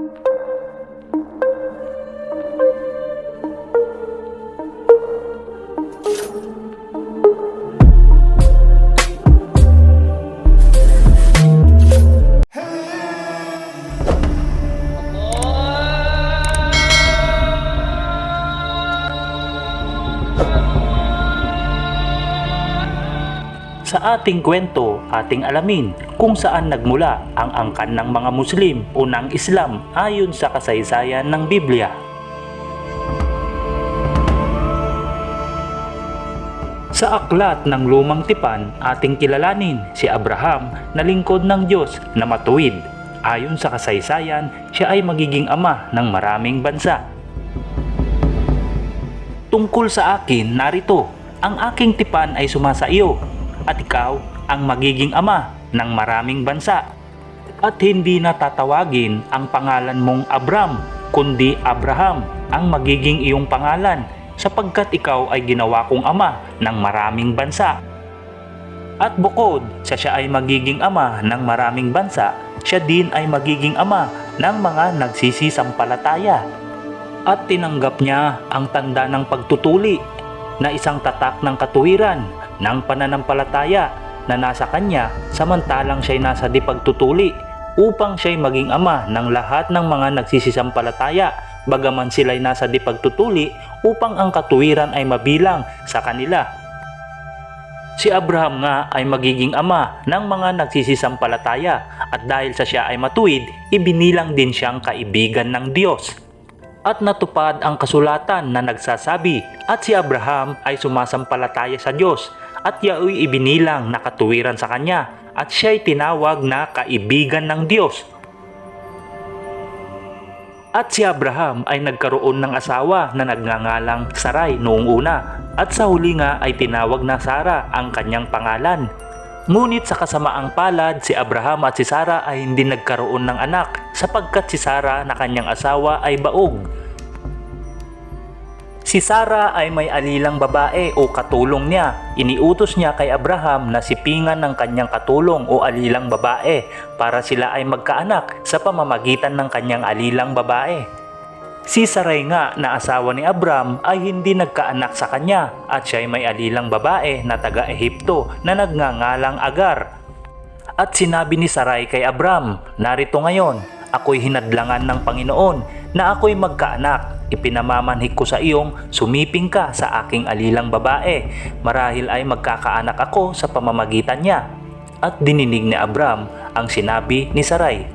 thank you. Ating kwento, ating alamin kung saan nagmula ang angkan ng mga Muslim o ng Islam ayon sa kasaysayan ng Biblia. Sa aklat ng Lumang Tipan, ating kilalanin si Abraham na lingkod ng Diyos na matuwid. Ayon sa kasaysayan, siya ay magiging ama ng maraming bansa. Tungkol sa akin, narito, ang aking tipan ay sumasa iyo at ikaw ang magiging ama ng maraming bansa. At hindi na tatawagin ang pangalan mong Abram, kundi Abraham ang magiging iyong pangalan sapagkat ikaw ay ginawa kong ama ng maraming bansa. At bukod sa siya ay magiging ama ng maraming bansa, siya din ay magiging ama ng mga nagsisisampalataya. At tinanggap niya ang tanda ng pagtutuli na isang tatak ng katuwiran ng pananampalataya na nasa kanya samantalang siya'y nasa di pagtutuli upang siya'y maging ama ng lahat ng mga nagsisisampalataya bagaman sila'y nasa di pagtutuli upang ang katuwiran ay mabilang sa kanila. Si Abraham nga ay magiging ama ng mga nagsisisampalataya at dahil sa siya ay matuwid, ibinilang din siyang kaibigan ng Diyos. At natupad ang kasulatan na nagsasabi at si Abraham ay sumasampalataya sa Diyos at yaoy ibinilang na katuwiran sa kanya at siya'y tinawag na kaibigan ng Diyos. At si Abraham ay nagkaroon ng asawa na nagngangalang Sarai noong una at sa huli nga ay tinawag na Sara ang kanyang pangalan. Ngunit sa kasamaang palad, si Abraham at si Sara ay hindi nagkaroon ng anak sapagkat si Sara na kanyang asawa ay baog. Si Sara ay may alilang babae o katulong niya. Iniutos niya kay Abraham na sipingan ng kanyang katulong o alilang babae para sila ay magkaanak sa pamamagitan ng kanyang alilang babae. Si Sarai nga na asawa ni Abram ay hindi nagkaanak sa kanya at siya ay may alilang babae na taga-Ehipto na nagngangalang Agar. At sinabi ni Sarai kay Abram, Narito ngayon, ako'y hinadlangan ng Panginoon na ako'y magkaanak. Ipinamamanhik ko sa iyong sumiping ka sa aking alilang babae. Marahil ay magkakaanak ako sa pamamagitan niya. At dininig ni Abram ang sinabi ni Sarai.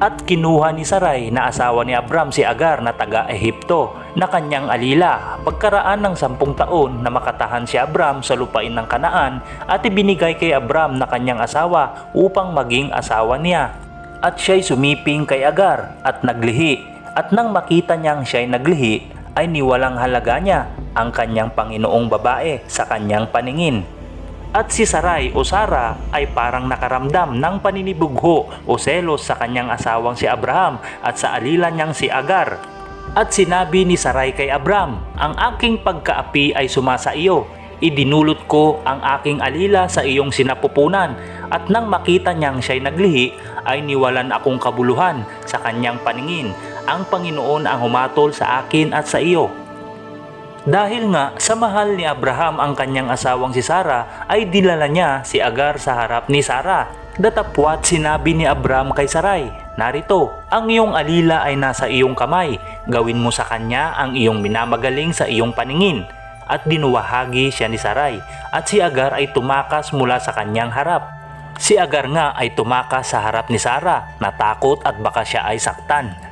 At kinuha ni Sarai na asawa ni Abram si Agar na taga-Ehipto na kanyang alila pagkaraan ng sampung taon na makatahan si Abram sa lupain ng Kanaan at ibinigay kay Abram na kanyang asawa upang maging asawa niya. At siya'y sumiping kay Agar at naglihi at nang makita niyang siya'y naglihi ay niwalang halaga niya ang kanyang Panginoong babae sa kanyang paningin. At si Sarai o Sara ay parang nakaramdam ng paninibugho o selos sa kanyang asawang si Abraham at sa alila niyang si Agar. At sinabi ni Sarai kay Abram, Ang aking pagkaapi ay sumasa iyo. Idinulot ko ang aking alila sa iyong sinapupunan at nang makita niyang siya'y naglihi ay niwalan akong kabuluhan sa kanyang paningin. Ang Panginoon ang humatol sa akin at sa iyo. Dahil nga sa mahal ni Abraham ang kanyang asawang si Sara ay dilala niya si Agar sa harap ni Sara. Datapwat sinabi ni Abraham kay Sarai, Narito, ang iyong alila ay nasa iyong kamay. Gawin mo sa kanya ang iyong minamagaling sa iyong paningin. At dinuwahagi siya ni Sarai at si Agar ay tumakas mula sa kanyang harap. Si Agar nga ay tumakas sa harap ni Sara, natakot at baka siya ay saktan.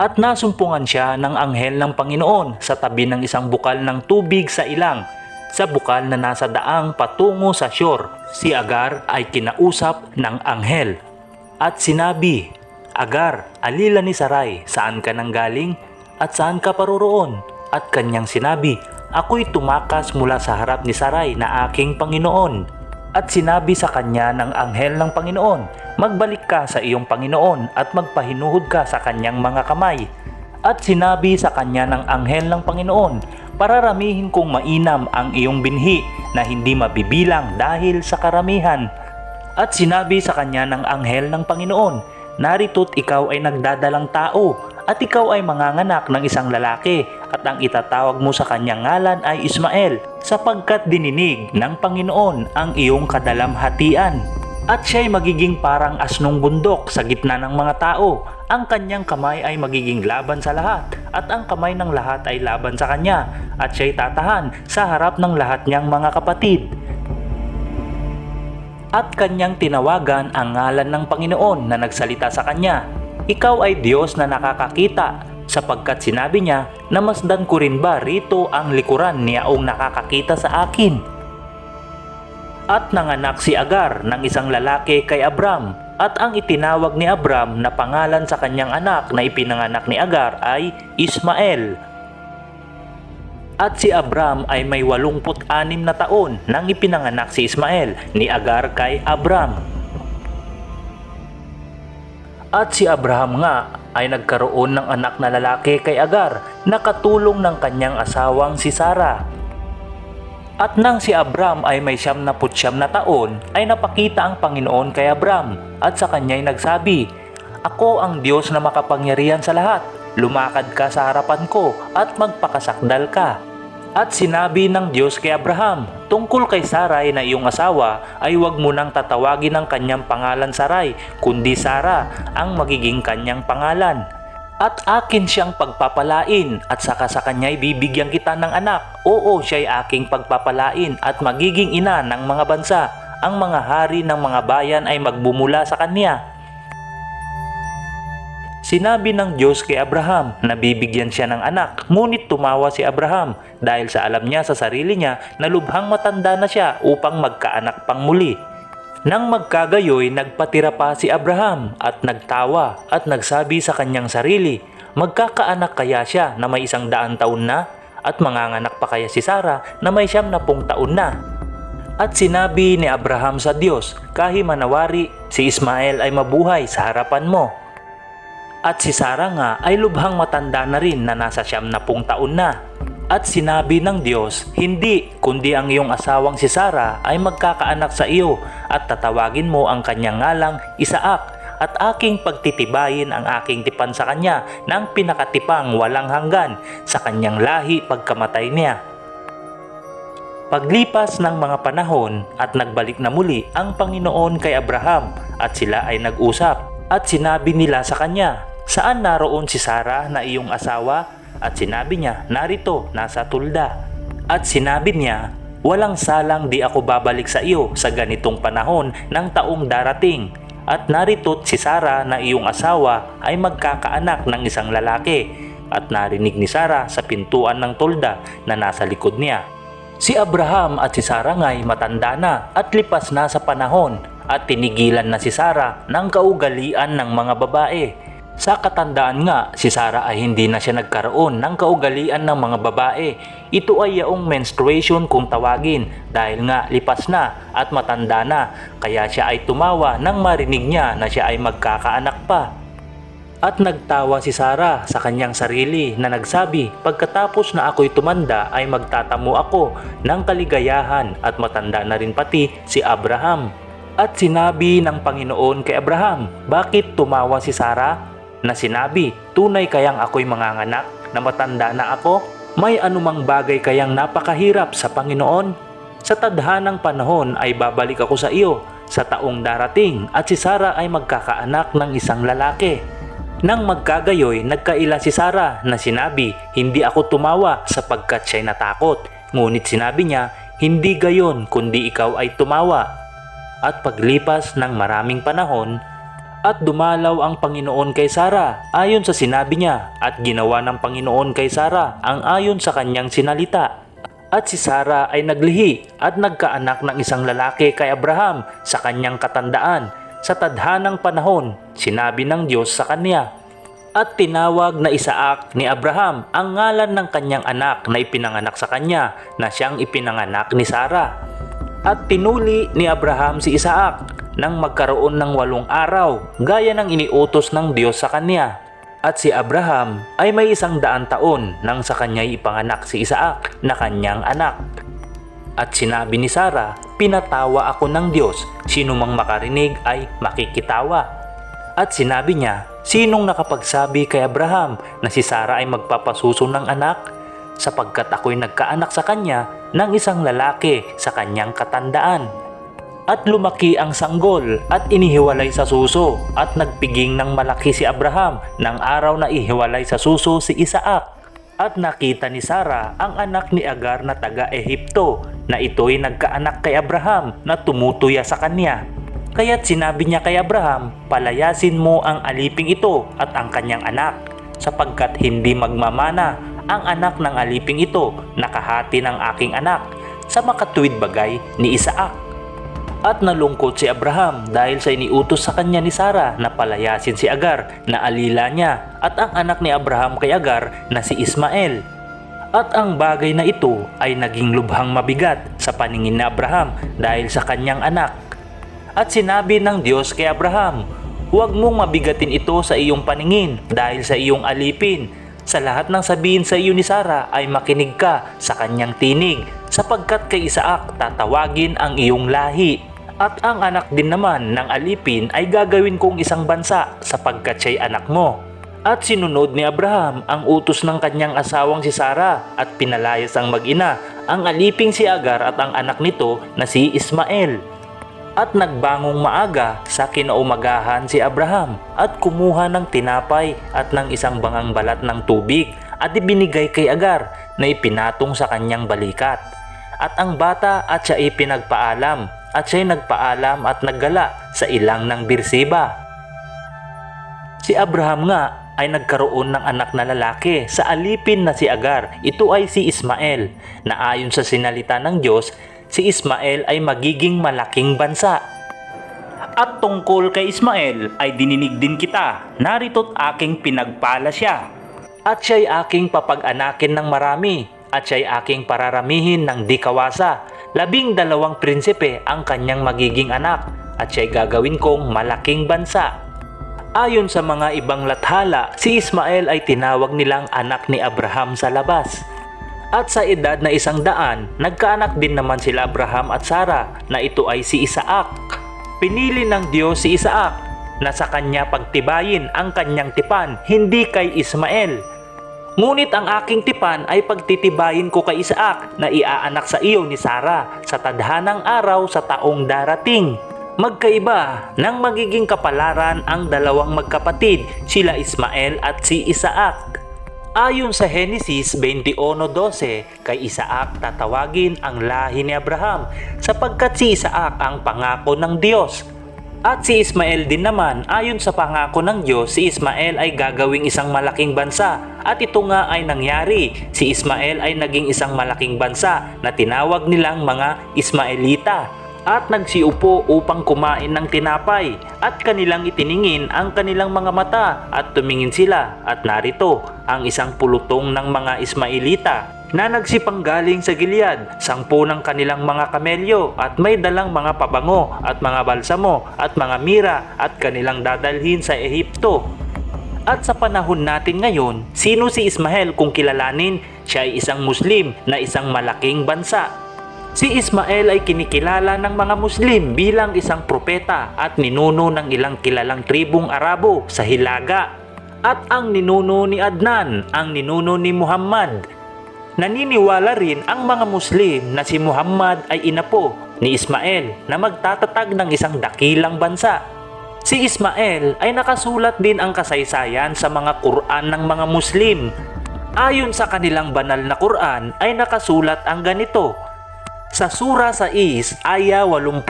At nasumpungan siya ng anghel ng Panginoon sa tabi ng isang bukal ng tubig sa ilang. Sa bukal na nasa daang patungo sa shore, si Agar ay kinausap ng anghel. At sinabi, Agar, alila ni Sarai, saan ka nang galing? At saan ka paroroon? At kanyang sinabi, Ako'y tumakas mula sa harap ni Sarai na aking Panginoon. At sinabi sa kanya ng anghel ng Panginoon, Magbalik ka sa iyong Panginoon at magpahinuhod ka sa kanyang mga kamay. At sinabi sa kanya ng anghel ng Panginoon, Pararamihin kong mainam ang iyong binhi na hindi mabibilang dahil sa karamihan. At sinabi sa kanya ng anghel ng Panginoon, narito't ikaw ay nagdadalang tao at ikaw ay manganganak ng isang lalaki at ang itatawag mo sa kanyang ngalan ay Ismael sapagkat dininig ng Panginoon ang iyong kadalamhatian. At siya'y magiging parang asnong bundok sa gitna ng mga tao. Ang kanyang kamay ay magiging laban sa lahat at ang kamay ng lahat ay laban sa kanya at siya'y tatahan sa harap ng lahat niyang mga kapatid at kanyang tinawagan ang ngalan ng Panginoon na nagsalita sa kanya. Ikaw ay Diyos na nakakakita sapagkat sinabi niya na masdan ko rin ba rito ang likuran niyaong nakakakita sa akin. At nanganak si Agar ng isang lalaki kay Abram at ang itinawag ni Abram na pangalan sa kanyang anak na ipinanganak ni Agar ay Ismael at si Abram ay may 86 na taon nang ipinanganak si Ismael ni Agar kay Abram. At si Abraham nga ay nagkaroon ng anak na lalaki kay Agar na katulong ng kanyang asawang si Sarah. At nang si Abram ay may siyam na putsyam na taon, ay napakita ang Panginoon kay Abram at sa kanya'y nagsabi, Ako ang Diyos na makapangyarihan sa lahat. Lumakad ka sa harapan ko at magpakasakdal ka. At sinabi ng Diyos kay Abraham, tungkol kay Sarai na iyong asawa ay huwag mo nang tatawagin ang kanyang pangalan Sarai, kundi Sara ang magiging kanyang pangalan. At akin siyang pagpapalain at saka sa kanya'y bibigyan kita ng anak. Oo, siya'y aking pagpapalain at magiging ina ng mga bansa. Ang mga hari ng mga bayan ay magbumula sa kanya Sinabi ng Diyos kay Abraham na bibigyan siya ng anak, ngunit tumawa si Abraham dahil sa alam niya sa sarili niya na lubhang matanda na siya upang magkaanak pang muli. Nang magkagayoy, nagpatira pa si Abraham at nagtawa at nagsabi sa kanyang sarili, magkakaanak kaya siya na may isang daan taon na? At manganganak pa kaya si Sarah na may siyam na pung taon na? At sinabi ni Abraham sa Diyos, kahimanawari, si Ismael ay mabuhay sa harapan mo. At si Sarah nga ay lubhang matanda na rin na nasa siyam na pung taon na. At sinabi ng Diyos, hindi, kundi ang iyong asawang si Sarah ay magkakaanak sa iyo at tatawagin mo ang kanyang ngalang Isaak at aking pagtitibayin ang aking tipan sa kanya ng pinakatipang walang hanggan sa kanyang lahi pagkamatay niya. Paglipas ng mga panahon at nagbalik na muli ang Panginoon kay Abraham at sila ay nag-usap at sinabi nila sa kanya, Saan naroon si Sarah na iyong asawa? At sinabi niya, narito, nasa tulda. At sinabi niya, walang salang di ako babalik sa iyo sa ganitong panahon ng taong darating. At narito't si Sarah na iyong asawa ay magkakaanak ng isang lalaki. At narinig ni Sarah sa pintuan ng tulda na nasa likod niya. Si Abraham at si Sarah nga'y matanda na at lipas na sa panahon at tinigilan na si Sarah ng kaugalian ng mga babae sa katandaan nga, si Sarah ay hindi na siya nagkaroon ng kaugalian ng mga babae. Ito ay yaong menstruation kung tawagin dahil nga lipas na at matanda na kaya siya ay tumawa nang marinig niya na siya ay magkakaanak pa. At nagtawa si Sarah sa kanyang sarili na nagsabi, pagkatapos na ako'y tumanda ay magtatamo ako ng kaligayahan at matanda na rin pati si Abraham. At sinabi ng Panginoon kay Abraham, bakit tumawa si Sarah? Na sinabi, tunay kayang ako'y manganganak na matanda na ako? May anumang bagay kayang napakahirap sa Panginoon? Sa tadhanang panahon ay babalik ako sa iyo sa taong darating at si Sara ay magkakaanak ng isang lalaki. Nang magkagayoy, nagkaila si Sara na sinabi, hindi ako tumawa sapagkat siya'y natakot. Ngunit sinabi niya, hindi gayon kundi ikaw ay tumawa. At paglipas ng maraming panahon, at dumalaw ang Panginoon kay Sara ayon sa sinabi niya at ginawa ng Panginoon kay Sara ang ayon sa kanyang sinalita. At si Sara ay naglihi at nagkaanak ng isang lalaki kay Abraham sa kanyang katandaan. Sa tadhanang panahon, sinabi ng Diyos sa kanya, at tinawag na Isaak ni Abraham ang ngalan ng kanyang anak na ipinanganak sa kanya na siyang ipinanganak ni Sara. At tinuli ni Abraham si Isaak nang magkaroon ng walong araw gaya ng iniutos ng Diyos sa kanya. At si Abraham ay may isang daan taon nang sa kanya'y ipanganak si Isaac na kanyang anak. At sinabi ni Sara, pinatawa ako ng Diyos, sino mang makarinig ay makikitawa. At sinabi niya, sinong nakapagsabi kay Abraham na si Sarah ay magpapasuso ng anak? Sapagkat ako'y nagkaanak sa kanya ng isang lalaki sa kanyang katandaan. At lumaki ang sanggol at inihiwalay sa suso at nagpiging ng malaki si Abraham ng araw na ihiwalay sa suso si Isaac. At nakita ni Sarah ang anak ni Agar na taga-Ehipto na ito'y nagkaanak kay Abraham na tumutuya sa kanya. Kaya't sinabi niya kay Abraham, palayasin mo ang aliping ito at ang kanyang anak, sapagkat hindi magmamana ang anak ng aliping ito nakahati ng aking anak sa makatuwid bagay ni Isaac. At nalungkot si Abraham dahil sa iniutos sa kanya ni Sarah na palayasin si Agar na alila niya at ang anak ni Abraham kay Agar na si Ismael. At ang bagay na ito ay naging lubhang mabigat sa paningin ni Abraham dahil sa kanyang anak. At sinabi ng Diyos kay Abraham, Huwag mong mabigatin ito sa iyong paningin dahil sa iyong alipin. Sa lahat ng sabihin sa iyo ni Sarah ay makinig ka sa kanyang tinig sapagkat kay Isaac tatawagin ang iyong lahi. At ang anak din naman ng alipin ay gagawin kong isang bansa sapagkat siya'y anak mo. At sinunod ni Abraham ang utos ng kanyang asawang si Sarah at pinalayas ang mag-ina, ang aliping si Agar at ang anak nito na si Ismael. At nagbangong maaga sa kinaumagahan si Abraham at kumuha ng tinapay at ng isang bangang balat ng tubig at ibinigay kay Agar na ipinatong sa kanyang balikat. At ang bata at siya ipinagpaalam at siya'y nagpaalam at naggala sa ilang ng Birsiba. Si Abraham nga ay nagkaroon ng anak na lalaki sa alipin na si Agar. Ito ay si Ismael na ayon sa sinalita ng Diyos, si Ismael ay magiging malaking bansa. At tungkol kay Ismael ay dininig din kita, narito't aking pinagpala siya. At siya'y aking papag-anakin ng marami, at siya'y aking pararamihin ng di kawasa. Labing dalawang prinsipe ang kanyang magiging anak, at siya'y gagawin kong malaking bansa. Ayon sa mga ibang lathala, si Ismael ay tinawag nilang anak ni Abraham sa labas. At sa edad na isang daan, nagkaanak din naman sila Abraham at Sarah na ito ay si Isaac. Pinili ng Diyos si Isaac na sa kanya pagtibayin ang kanyang tipan, hindi kay Ismael. Ngunit ang aking tipan ay pagtitibayin ko kay Isaac na iaanak sa iyo ni Sarah sa tadhanang araw sa taong darating. Magkaiba ng magiging kapalaran ang dalawang magkapatid, sila Ismael at si Isaac. Ayon sa Genesis 21.12, kay Isaac tatawagin ang lahi ni Abraham sapagkat si Isaac ang pangako ng Diyos. At si Ismael din naman, ayon sa pangako ng Diyos, si Ismael ay gagawing isang malaking bansa. At ito nga ay nangyari. Si Ismael ay naging isang malaking bansa na tinawag nilang mga Ismaelita at nagsiupo upang kumain ng tinapay at kanilang itiningin ang kanilang mga mata at tumingin sila at narito ang isang pulutong ng mga Ismailita na nagsipanggaling sa Gilead, sangpo ng kanilang mga kamelyo at may dalang mga pabango at mga balsamo at mga mira at kanilang dadalhin sa Ehipto. At sa panahon natin ngayon, sino si Ismael kung kilalanin siya ay isang Muslim na isang malaking bansa Si Ismael ay kinikilala ng mga Muslim bilang isang propeta at ninuno ng ilang kilalang tribong Arabo sa Hilaga. At ang ninuno ni Adnan, ang ninuno ni Muhammad. Naniniwala rin ang mga Muslim na si Muhammad ay inapo ni Ismael na magtatatag ng isang dakilang bansa. Si Ismael ay nakasulat din ang kasaysayan sa mga Quran ng mga Muslim. Ayon sa kanilang banal na Quran ay nakasulat ang ganito, sa Sura 6, Aya 86,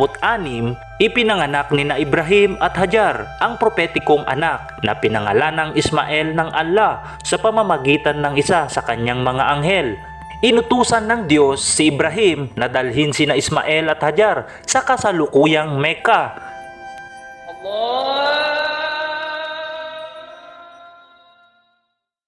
ipinanganak ni na Ibrahim at Hajar ang propetikong anak na pinangalan ng Ismael ng Allah sa pamamagitan ng isa sa kanyang mga anghel. Inutusan ng Diyos si Ibrahim na dalhin sina Ismael at Hajar sa kasalukuyang Mecca. Allah!